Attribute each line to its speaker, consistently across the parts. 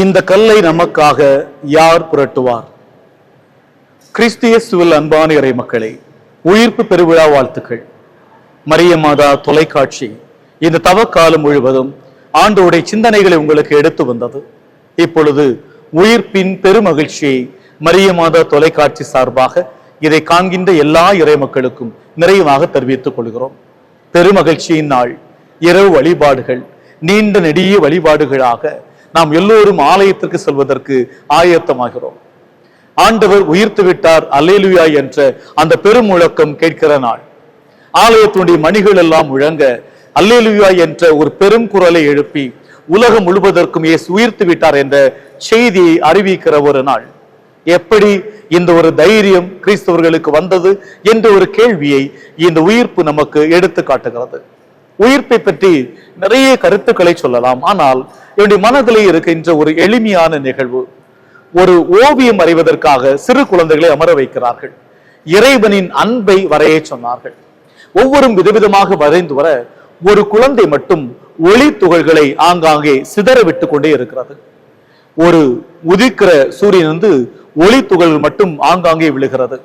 Speaker 1: இந்த கல்லை நமக்காக யார் புரட்டுவார்? கிறிஸ்திய கிறிஸ்தியசுவில் அன்பான இறை மக்களே உயிர்ப்பு பெருவிழா வாழ்த்துக்கள். மரிய மாதா தொலைக்காட்சி இந்த தவக்காலம் முழுவதும் ஆண்டோடைய சிந்தனைகளை உங்களுக்கு எடுத்து வந்தது. இப்பொழுது உயிர்ப்பின் பெருமகிழ்ச்சியை மரிய மாதா தொலைக்காட்சி சார்பாக இதை காண்கின்ற எல்லா இறை மக்களுக்கும் நிறைவாக தெரிவித்துக் கொள்கிறோம். பெருமகிழ்ச்சியின் நாள் இரவு வழிபாடுகள் நீண்ட நெடிய வழிபாடுகளாக நாம் எல்லோரும் ஆலயத்திற்கு செல்வதற்கு ஆயத்தமாகிறோம். ஆண்டவர் உயிர்த்து விட்டார் அல்லேலுயா என்ற அந்த பெரும் முழக்கம் கேட்கிற நாள். ஆலயத்தினுடைய மணிகள் எல்லாம் முழங்க அல்லேலுயா என்ற ஒரு பெரும் குரலை எழுப்பி உலகம் முழுவதற்கும் இயேசு உயிர்த்து விட்டார் என்ற செய்தியை அறிவிக்கிற ஒரு நாள். எப்படி இந்த ஒரு தைரியம் கிறிஸ்தவர்களுக்கு வந்தது என்ற ஒரு கேள்வியை இந்த உயிர்ப்பு நமக்கு எடுத்து காட்டுகிறது உயிர்ப்பை பற்றி நிறைய கருத்துக்களை சொல்லலாம். ஆனால் என்னுடைய மனதிலே இருக்கின்ற ஒரு எளிமையான நிகழ்வு ஒரு ஓவியம் வரைவதற்காக சிறு குழந்தைகளை அமர வைக்கிறார்கள். இறைவனின் அன்பை வரைய சொன்னார்கள். ஒவ்வொரும் விதவிதமாக வரைந்து வர ஒரு குழந்தை மட்டும் ஒளி துகள்களை ஆங்காங்கே சிதற விட்டு கொண்டே இருக்கிறது. ஒரு உதிக்கிற சூரியன் வந்து ஒளி துகள் மட்டும் ஆங்காங்கே விழுகிறது.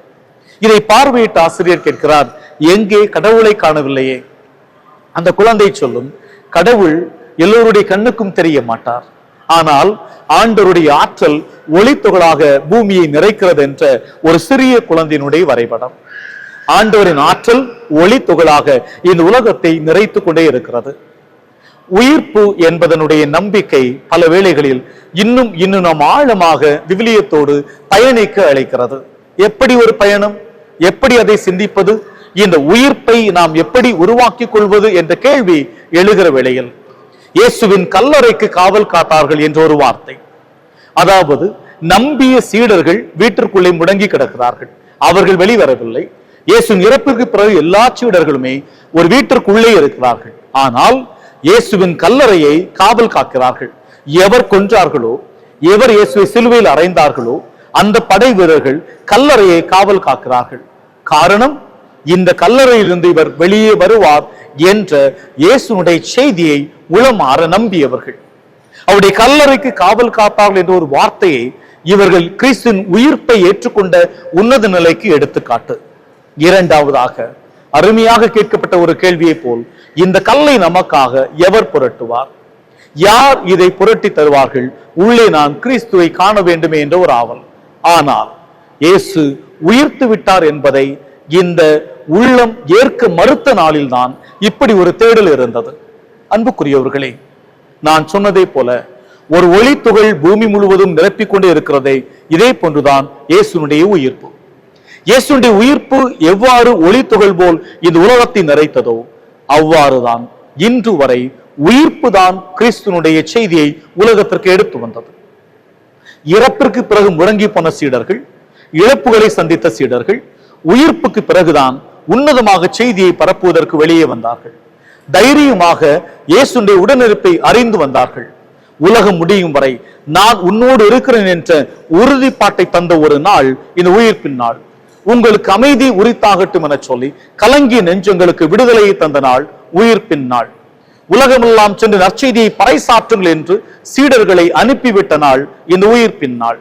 Speaker 1: இதை பார்வையிட்ட ஆசிரியர் கேட்கிறார் எங்கே கடவுளை காணவில்லையே. அந்த குழந்தை சொல்லும் கடவுள் எல்லோருடைய கண்ணுக்கும் தெரிய மாட்டார். ஆனால் ஆண்டருடைய ஆற்றல் ஒளித்துகளாக பூமியை நிறைக்கிறது என்ற ஒரு சிறிய குழந்தையினுடைய வரைபடம். ஆண்டவரின் ஆற்றல் ஒளித்துகளாக இந்த உலகத்தை நிறைத்து கொண்டே இருக்கிறது. உயிர்ப்பு என்பதனுடைய நம்பிக்கை பல வேளைகளில் இன்னும் இன்னும் நாம் ஆழமாக விவிலியத்தோடு பயணிக்க அழைக்கிறது. எப்படி ஒரு பயணம்? எப்படி அதை சிந்திப்பது? இந்த உயிர்ப்பை நாம் எப்படி உருவாக்கிக் கொள்வது என்ற கேள்வி எழுகிற வேளையில் இயேசுவின் கல்லறைக்கு காவல் காத்தார்கள் என்ற ஒரு வார்த்தை. அதாவது நம்பிய சீடர்கள் வீட்டிற்குள்ளே முடங்கி கிடக்கிறார்கள். அவர்கள் வெளிவரவில்லை. இயேசுவின் இறப்புக்கு பிறகு எல்லா சீடர்களுமே ஒரு வீட்டிற்குள்ளே இருக்கிறார்கள். ஆனால் இயேசுவின் கல்லறையை காவல் காக்கிறார்கள். எவர் கொன்றார்களோ எவர் இயேசுவை சிலுவையில் அறைந்தார்களோ அந்த படை வீரர்கள் கல்லறையை காவல் காக்கிறார்கள். காரணம் இந்த கல்லறையிலிருந்து இவர் வெளியே வருவார் என்ற இயேசுனுடைய செய்தியை உளமாற நம்பியவர்கள். அவருடைய கல்லறைக்கு காவல் காப்பார்கள் என்ற ஒரு வார்த்தையை இவர்கள் கிறிஸ்துவின் உயிர்ப்பை ஏற்றுக்கொண்ட உன்னத நிலைக்கு எடுத்துக்காட்டு. இரண்டாவதாக அருமையாக கேட்கப்பட்ட ஒரு கேள்வியை போல் இந்த கல்லை நமக்காக எவர் புரட்டுவார்? யார் இதை புரட்டி தருவார்கள்? உள்ளே நான் கிறிஸ்துவை காண வேண்டுமே என்ற ஒரு ஆவல். ஆனால் இயேசு உயிர்த்து விட்டார் என்பதை இந்த உள்ளம் ஏற்க மறுத்த நாளில்தான் இப்படி ஒரு தேடல் இருந்தது. அன்புக்குரியவர்களே நான் சொன்னதை போல ஒரு ஒளி துகள் பூமி முழுவதும் நிரப்பிக் கொண்டு இருக்கிறதே இதே போன்றுதான் இயேசுனுடைய உயிர்ப்பு. இயேசுடைய உயிர்ப்பு எவ்வாறு ஒளித்துகள் போல் இந்த உலகத்தை நிறைத்ததோ அவ்வாறுதான் இன்று வரை உயிர்ப்பு தான் கிறிஸ்துனுடைய செய்தியை உலகத்திற்கு எடுத்து வந்தது. இறப்பிற்கு பிறகு முடங்கி போன சீடர்கள் இழப்புகளை சந்தித்த சீடர்கள் உயிர்ப்புக்கு பிறகுதான் உன்னதமாக செய்தியை பரப்புவதற்கு வெளியே வந்தார்கள். தைரியமாக இயேசுடைய உடனிருப்பை அறிந்து வந்தார்கள். உலகம் முடியும் வரை நான் உன்னோடு இருக்கிறேன் என்ற உறுதிப்பாட்டை தந்த ஒரு நாள் இந்த உயிர்ப்பின் நாள். உங்களுக்கு அமைதி உரித்தாகட்டும் என சொல்லி கலங்கிய நெஞ்சங்களுக்கு விடுதலையை தந்த நாள் உயிர்ப்பின் நாள். உலகமெல்லாம் சென்று நற்செய்தியை பறைசாற்றுங்கள் என்று சீடர்களை அனுப்பிவிட்ட நாள் இந்த உயிர்ப்பின் நாள்.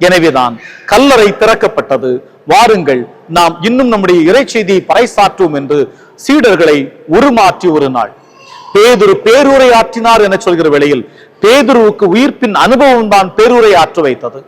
Speaker 1: எனவேதான் கல்லறை திறக்கப்பட்டது. வாருங்கள் நாம் இன்னும் நம்முடைய இறைச்செய்தியை பறைசாற்றுவோம் என்று சீடர்களை உருமாற்றி ஒரு நாள். பேதுரு பேருரை ஆற்றினார் என சொல்கிற வேளையில் பேதுருவுக்கு உயிர்ப்பின் அனுபவம் தான் பேருரை ஆற்ற வைத்தது.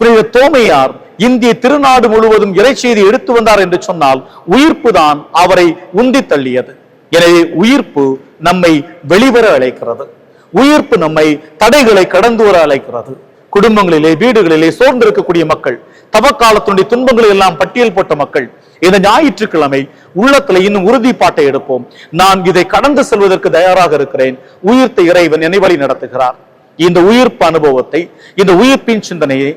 Speaker 1: புனித தோமையார் இந்திய திருநாடு முழுவதும் இறைச்செய்தி எடுத்து வந்தார் என்று சொன்னால் உயிர்ப்பு தான் அவரை உந்தி தள்ளியது. எனவே உயிர்ப்பு நம்மை வெளிவர அழைக்கிறது. உயிர்ப்பு நம்மை தடைகளை கடந்து வர அழைக்கிறது. குடும்பங்களிலே வீடுகளிலே சோர்ந்திருக்கக்கூடிய மக்கள் தவக்காலத்தினுடைய துன்பங்களை எல்லாம் பட்டியல் போட்ட மக்கள் இந்த ஞாயிற்றுக்கிழமை உள்ளத்துல இன்னும் உறுதிப்பாட்டை எடுப்போம். நான் இதை கடந்து செல்வதற்கு தயாராக இருக்கிறேன். உயிர்த்த இறைவன் என்னை வழி நடத்துகிறார். இந்த உயிர்ப்பு அனுபவத்தை இந்த உயிர்ப்பின் சிந்தனையை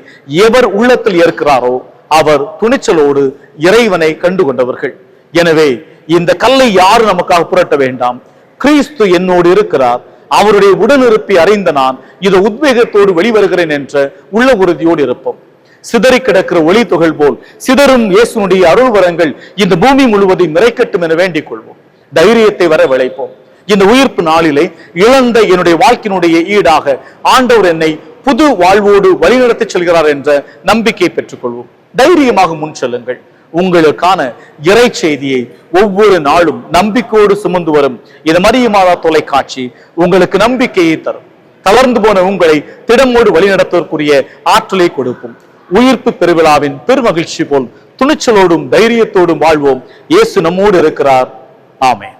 Speaker 1: எவர் உள்ளத்தில் ஏற்கிறாரோ அவர் துணிச்சலோடு இறைவனை கண்டு கொண்டவர்கள் எனவே இந்த கல்லை யாரும் நமக்காக புரட்ட வேண்டாம்? கிறிஸ்து என்னோடு இருக்கிறார். அவருடைய உடனிருப்பை அறிந்த நான் இது உத்வேகத்தோடு வெளிவருகிறேன் என்ற உள்ள உறுதியோடு இருப்போம். சிதறி கிடக்கிற ஒளி துகள் போல் சிதறும் இயேசுனுடைய அருள் வரங்கள் இந்த பூமி முழுவதையும் நிறைக்கட்டும் என வேண்டிக் கொள்வோம். தைரியத்தை வர விளைப்போம் இந்த உயிர்ப்பு நாளிலே இழந்த என்னுடைய வாழ்க்கையினுடைய ஈடாக ஆண்டவர் என்னை புது வாழ்வோடு வழிநடத்தி செல்கிறார் என்ற நம்பிக்கை பெற்றுக்கொள்வோம் தைரியமாக முன் செல்லுங்கள். உங்களுக்கான இறை செய்தியை ஒவ்வொரு நாளும் நம்பிக்கையோடு சுமந்து வரும். இந்த மரிய மாதா தொலைக்காட்சி உங்களுக்கு நம்பிக்கையை தரும். தளர்ந்து போன உங்களை திடமோடு வழிநடத்துவதற்குரிய ஆற்றலை கொடுப்போம் உயிர்ப்பு பெருவிழாவின் பெருமகிழ்ச்சி போல் துணிச்சலோடும் தைரியத்தோடும் வாழ்வோம். இயேசு நம்மோடு இருக்கிறார். ஆமே